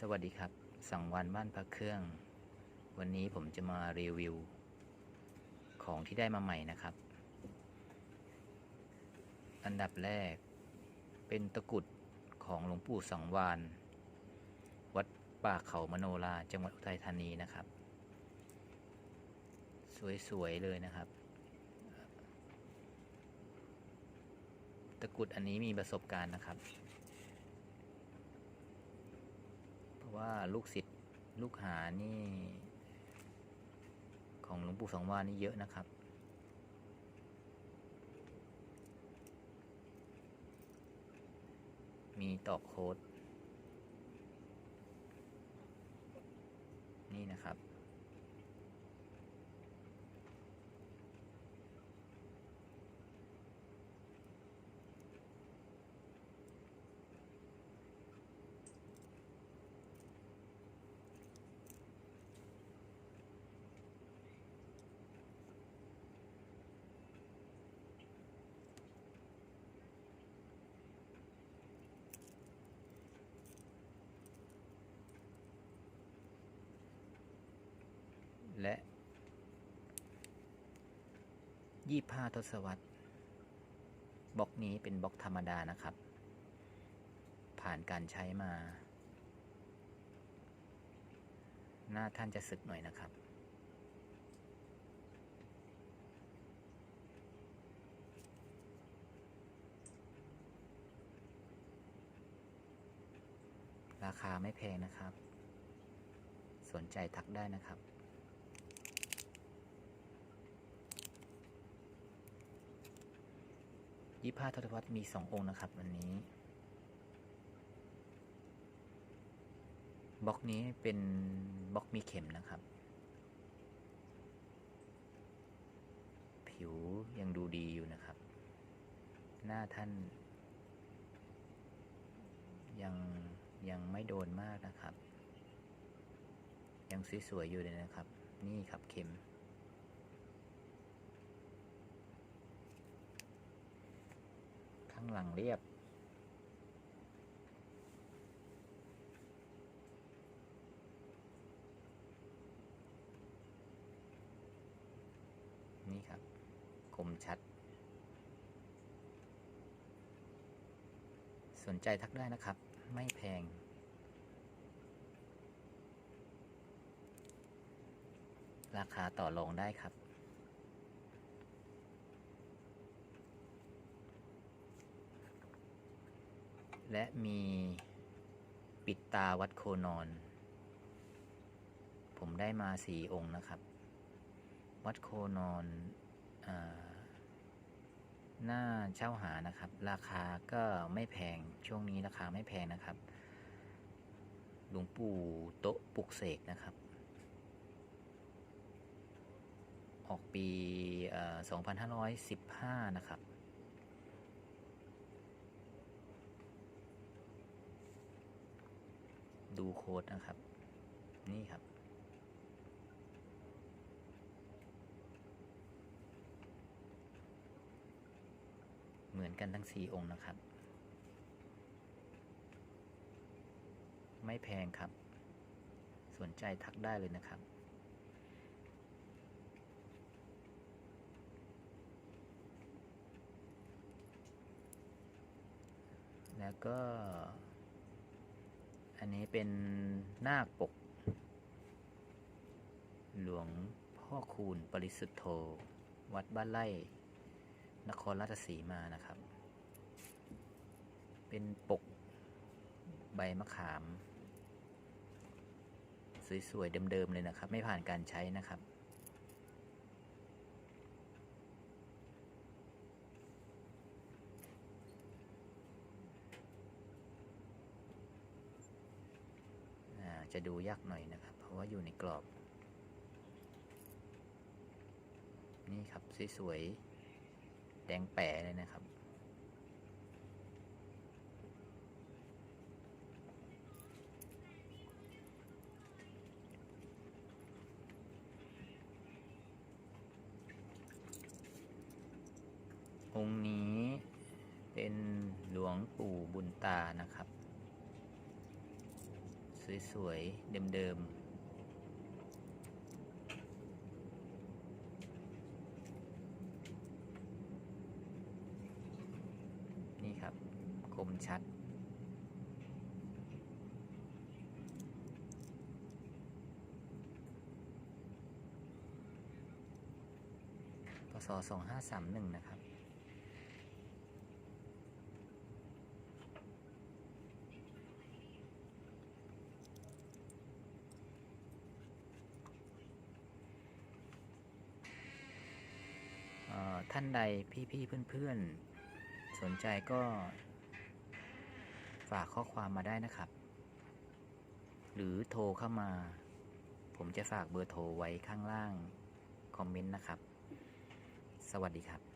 สวัสดีครับ สังวันบ้านพักเครื่อง วันนี้ผมจะมารีวิว ของที่ได้มาใหม่นะครับ อันดับแรก เป็นตะกรุดของหลวงปู่สังวานวัดป่าเขามโนราจังหวัดอุทัยธานีนะครับ สวย ๆ เลยนะครับ ตะกรุดอันนี้มีประสบการณ์นะครับ เพราะ ว่าลูกศิษย์ลูกหานี่ ของหลวงปู่สองวานี่เยอะนะครับ มีตอกโค้ดนี่นะครับ และยี่ห้าทศวรรษบล็อกนี้เป็นบล็อกธรรมดานะครับ ผ่านการใช้มา หน้าท่านจะสึกหน่อยนะครับ ราคาไม่แพงนะครับ สนใจทักได้นะครับ ยี่ห้าทศวรรษมีสององค์นะครับวันนี้บล็อกนี้เป็นบล็อกมีเข็มนะครับ ผิวยังดูดีอยู่นะครับ หน้าท่าน ยังยังไม่โดนมากนะครับ ยังสวยๆอยู่เลยนะครับ นี่ครับเข็ม ข้างหลังเรียบ นี่ครับ คมชัด สนใจทักได้นะครับ ไม่แพงราคาต่อรองได้ครับ และมีปิดตาวัดโคนอน ผมได้มาสี่องค์นะครับ วัดโคนอนอหน้าเช่าหานะครับ ราคาก็ไม่แพงช่วงนี้ราคาไม่แพงนะครับหลวงปู่โต๊ะปลุกเสกนะครับ ออกปีเอ่อ2515 นะครับ ดูโค้ดนะครับ นี่ครับ เหมือนกันทั้งสี่องค์นะครับ ไม่แพงครับ สนใจทักได้เลยนะครับแล้วก็ อันนี้เป็นนาคปก หลวงพ่อคูณปริสุทธโธ วัดบ้านไร่ นครราชสีมานะครับ เป็นปกใบมะขาม สวย ๆ เดิม ๆ เลยนะครับ ไม่ผ่านการใช้นะครับ อ่า จะดูยากหน่อยนะครับ เพราะว่าอยู่ในกรอบ นี่ครับสวยๆแดงแป๋เลยนะครับ องค์นี้เป็นหลวงปู่บุญตานะครับ สวยๆ เดิมๆนี่ครับ คมชัด พศ 2531 นะครับ เอ่อ ท่านใดพี่ๆเพื่อนๆ สนใจก็ ฝากข้อความมาได้นะครับ หรือโทรเข้ามา ผมจะฝากเบอร์โทรไว้ข้างล่าง คอมเมนต์นะครับ สวัสดีครับ